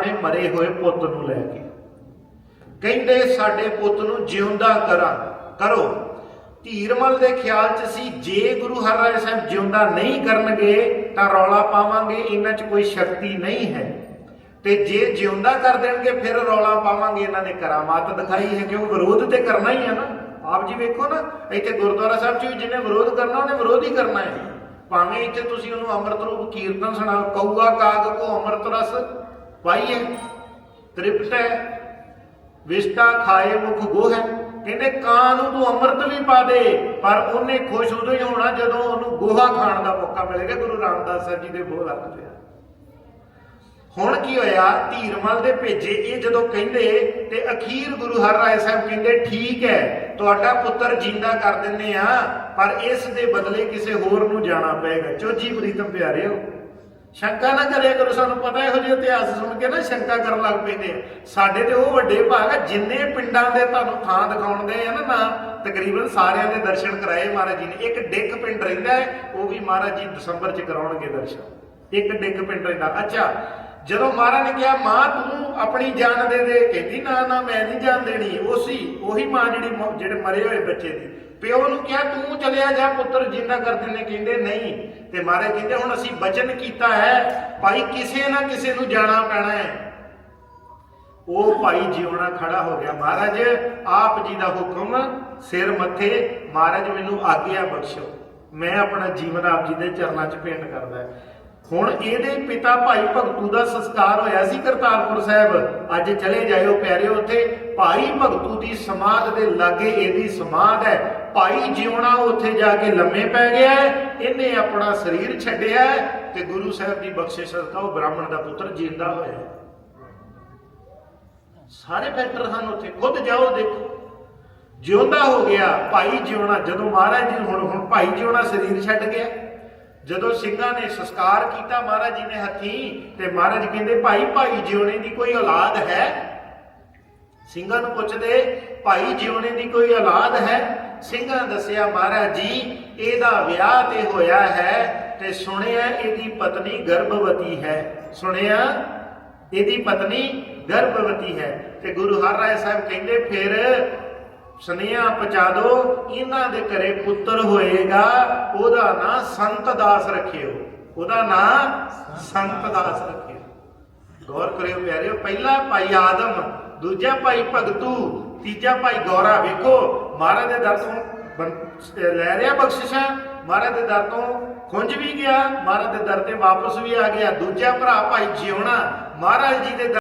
ਆਪਣੇ ਮਰੇ ਹੋਏ ਪੁੱਤ ਨੂੰ ਲੈ ਕੇ। ਕਹਿੰਦੇ, ਸਾਡੇ ਪੁੱਤ ਨੂੰ ਜਿਉਂਦਾ ਕਰਾਂ, ਕਰੋ। ਧੀਰਮਲ ਦੇ ਖਿਆਲ ਚ ਸੀ, ਜੇ ਗੁਰੂ ਹਰਿਰਾਏ ਸਾਹਿਬ ਜਿਉਂਦਾ ਨਹੀਂ ਕਰਨਗੇ, ਤਾਂ ਰੌਲਾ ਪਾਵਾਂਗੇ, ਇਹਨਾਂ 'ਚ ਕੋਈ ਸ਼ਕਤੀ ਨਹੀਂ ਹੈ। ਤੇ ਜੇ ਜਿਉਂਦਾ ਕਰ ਦੇਣਗੇ, ਫਿਰ ਰੌਲਾ ਪਾਵਾਂਗੇ, ਇਹਨਾਂ ਨੇ ਕਰਾਮਾਤ ਦਿਖਾਈ ਹੈ। ਕਿਉਂ? ਵਿਰੋਧ ਤੇ ਕਰਨਾ ਹੀ ਹੈ ਨਾ। ਆਪ ਜੀ ਵੇਖੋ ਨਾ, ਇੱਥੇ ਗੁਰਦੁਆਰਾ ਸਾਹਿਬ 'ਚ ਵੀ ਜਿਹਨੇ ਵਿਰੋਧ ਕਰਨਾ, ਉਹਨੇ ਵਿਰੋਧ ਹੀ ਕਰਨਾ ਹੈ। ਭਾਵੇਂ ਇੱਥੇ ਤੁਸੀਂ ਉਹਨੂੰ ਅੰਮ੍ਰਿਤ ਰੂਪ ਕੀਰਤਨ ਸੁਣਾਓ, ਕਊਆ ਕਾਗ ਕੋ ਅੰਮ੍ਰਿਤ ਰਸ ਪਾਈਏ ਤ੍ਰਿਪਤ ਹੈ ਵਿਸ਼ਟਾ ਖਾਏ ਮੁਖ ਗੋਹ। ਕਹਿੰਦੇ ਕਾਂ ਨੂੰ ਤੂੰ ਅੰਮ੍ਰਿਤ ਵੀ ਪਾ ਦੇ, ਪਰ ਉਹਨੇ ਖੁਸ਼ ਉਦੋਂ ਹੀ ਹੋਣਾ ਜਦੋਂ ਉਹਨੂੰ ਗੋਹਾ ਖਾਣ ਦਾ ਮੌਕਾ ਮਿਲੇਗਾ ਗੁਰੂ ਰਾਮਦਾਸ ਸਾਹਿਬ ਜੀ ਦੇ ਬੋਲ ਰੱਖਦੇ ਆ। ਹੁਣ ਕੀ ਹੋਇਆ, ਧੀਰਮਲ ਦੇ ਭੇਜੇ, ਇਹ ਜਦੋਂ ਕਹਿੰਦੇ ਤੇ ਅਖੀਰ ਗੁਰੂ ਹਰਿਰਾਏ ਸਾਹਿਬ ਕਹਿੰਦੇ, ਠੀਕ ਹੈ, ਤੁਹਾਡਾ ਪੁੱਤਰ ਜਿੰਦਾ ਕਰ ਦਿੰਨੇ ਆ ਪਰ ਇਸ ਦੇ ਬਦਲੇ ਕਿਸੇ ਹੋਰ ਨੂੰ ਜਾਣਾ ਪਏਗਾ। ਚੋਜੀ ਪ੍ਰੀਤਮ ਪਿਆਰਿਓ ਸ਼ੰਕਾ ਨਾ ਕਰਿਆ ਕਰੋ, ਸਾਨੂੰ ਪਤਾ ਇਹੋ ਜਿਹੇ ਇਤਿਹਾਸ ਸੁਣ ਕੇ ਨਾ ਸ਼ੰਕਾ ਕਰਨ ਲੱਗ ਪੈਂਦੇ ਆ। ਸਾਡੇ ਤੇ ਉਹ ਵੱਡੇ ਭਾਗ ਆ, ਜਿੰਨੇ ਪਿੰਡਾਂ ਦੇ ਤੁਹਾਨੂੰ ਥਾਂ ਦਿਖਾਉਣਦੇ ਆ ਨਾ ਨਾ, ਤਕਰੀਬਨ ਸਾਰਿਆਂ ਦੇ ਦਰਸ਼ਨ ਕਰਾਏ ਮਹਾਰਾਜ ਜੀ ਨੇ। ਇੱਕ ਡਿੱਗ ਪਿੰਡ ਰਹਿੰਦਾ ਹੈ, ਉਹ ਵੀ ਮਹਾਰਾਜ ਜੀ ਦਸੰਬਰ ਚ ਕਰਾਉਣਗੇ ਦਰਸ਼ਨ। ਇੱਕ ਡਿੱਗ ਪਿੰਡ ਰਹਿੰਦਾ। ਅੱਛਾ ਜਦੋਂ ਮਹਾਰਾਜ ਨੇ ਕਿਹਾ, ਮਾਂ, ਤੂੰ ਆਪਣੀ ਜਾਨ ਦੇ ਦੇ। ਕਹਿੰਦੀ, ਨਾ ਨਾ, ਮੈਂ ਨਹੀਂ ਜਾਨ ਦੇਣੀ। ਉਹ ਸੀ, ਉਹੀ ਮਾਂ ਜਿਹੜੀ ਜਿਹੜੇ ਮਰੇ ਹੋਏ ਬੱਚੇ ਦੀ। ਪਿਓ ਨੂੰ ਕਿਹਾ, ਤੂੰ ਚਲਿਆ ਜਾ ਪੁੱਤਰ ਜਿੰਦਾ ਕਰਦੇ ਨੇ ਕਹਿੰਦੇ, ਨਹੀਂ। ਤੇ ਮਹਾਰਾਜ ਕਹਿੰਦੇ, ਹੁਣ ਅਸੀਂ ਬਚਨ ਕੀਤਾ ਹੈ। ਭਾਈ, ਕਿਸੇ ਨਾ ਕਿਸੇ ਨੂੰ ਜਾਣਾ ਪੈਣਾ ਹੈ। ਉਹ ਭਾਈ ਜਿਉਣਾ ਖੜਾ ਹੋ ਗਿਆ। ਮਹਾਰਾਜ, ਆਪ ਜੀ ਦਾ ਹੁਕਮ ਸਿਰ ਮੱਥੇ, ਮਹਾਰਾਜ ਮੈਨੂੰ ਆਗਿਆ ਬਖਸ਼ੋ ਮੈਂ ਆਪਣਾ ਜੀਵਨ ਆਪ ਜੀ ਦੇ ਚਰਨਾਂ 'ਚ ਭੇਂਟ ਕਰਦਾ। ਹੁਣ ਇਹਦੇ ਪਿਤਾ ਭਾਈ ਭਗਤੂ ਦਾ ਸੰਸਕਾਰ ਹੋਇਆ ਸੀ ਕਰਤਾਰਪੁਰ ਸਾਹਿਬ। ਅੱਜ ਚਲੇ ਜਾਇਓ ਪਿਆਰਿਓ ਉੱਥੇ। ਭਾਈ ਭਗਤੂ ਦੀ ਸਮਾਧ ਦੇ ਲਾਗੇ ਇਹਦੀ ਸਮਾਧ ਹੈ। ਭਾਈ ਜਿਉਣਾ ਉੱਥੇ ਜਾ ਕੇ ਲੰਮੇ ਪੈ ਗਿਆ ਇਹਨੇ ਆਪਣਾ ਸਰੀਰ ਛੱਡਿਆ ਤੇ ਗੁਰੂ ਸਾਹਿਬ ਦੀ ਬਖਸ਼ਿਸ਼ ਸਦਕਾ ਉਹ ਬ੍ਰਾਹਮਣ ਦਾ ਪੁੱਤਰ ਜਿੰਦਾ ਹੋਇਆ ਸਾਰੇ ਫੈਕਟਰ ਹਨ ਉੱਥੇ। ਖੁਦ ਜਾਓ, ਦੇਖੋ। ਜਿਉਂਦਾ ਹੋ ਗਿਆ, ਭਾਈ ਜਿਉਣਾ। ਜਦੋਂ ਮਹਾਰਾਜ ਜੀ, ਹੁਣ ਹੁਣ ਭਾਈ ਜਿਉਣਾ ਸਰੀਰ ਛੱਡ ਗਿਆ। ਜਦੋਂ ਸਿੰਘਾਂ ਨੇ ਸੰਸਕਾਰ ਕੀਤਾ ਮਹਾਰਾਜ ਜੀ ਨੇ ਹੱਥੀਂ, ਤੇ ਮਹਾਰਾਜ ਕਹਿੰਦੇ, ਭਾਈ ਭਾਈ ਜਿਉਣੇ ਦੀ ਕੋਈ ਔਲਾਦ ਹੈ? ਸਿੰਘਾਂ ਨੂੰ ਪੁੱਛਦੇ, ਭਾਈ ਜਿਉਣੇ ਦੀ ਕੋਈ ਔਲਾਦ ਹੈ? ਸਿੰਘਾਂ ਦੱਸਿਆ, ਮਹਾਰਾਜ ਜੀ, ਇਹਦਾ ਵਿਆਹ ਤੇ ਹੋਇਆ ਹੈ ਤੇ ਸੁਣਿਆ ਇਹਦੀ ਪਤਨੀ ਗਰਭਵਤੀ ਹੈ। ਸੁਣਿਆ? ਇਹਦੀ ਪਤਨੀ ਗਰਭਵਤੀ ਹੈ। ਤੇ ਗੁਰੂ ਹਰਿਰਾਏ ਸਾਹਿਬ ਕਹਿੰਦੇ, ਫਿਰ ਸੁਨੇਹਾ ਪਹੁੰਚਾ ਦਿਓ ਇਹਨਾਂ ਦੇ ਘਰੇ ਪੁੱਤਰ ਹੋਏਗਾ, ਉਹਦਾ ਨਾਂ ਸੰਤ ਦਾਸ ਰੱਖਿਓ। ਉਹਦਾ ਨਾਂ ਸੰਤ ਦਾਸ ਰੱਖਿਓ। ਗੌਰ ਕਰਿਓ ਪਿਆਰਿਓ, ਪਹਿਲਾ ਭਾਈ ਆਦਮ, ਦੂਜਾ ਭਾਈ ਭਗਤੂ, ਤੀਜਾ ਭਾਈ ਗੌਰਾ। ਵੇਖੋ, ਮਹਾਰਾਜ ਦੇ ਦਰ ਤੋਂ ਲੈ ਰਿਹਾ ਬਖਸ਼ਿਸ਼ਾਂ। ਮਹਾਰਾਜ ਦੇ ਦਰ ਤੋਂ ਖੁੰਝ ਵੀ ਗਿਆ, ਮਹਾਰਾਜ ਦੇ ਦਰ ਤੇ ਵਾਪਸ ਵੀ ਆ ਗਿਆ। ਦੂਜਾ ਭਰਾ ਭਾਈ ਜਿਉਣਾ, ਮਹਾਰਾਜ ਜੀ ਦੇ ਦਰ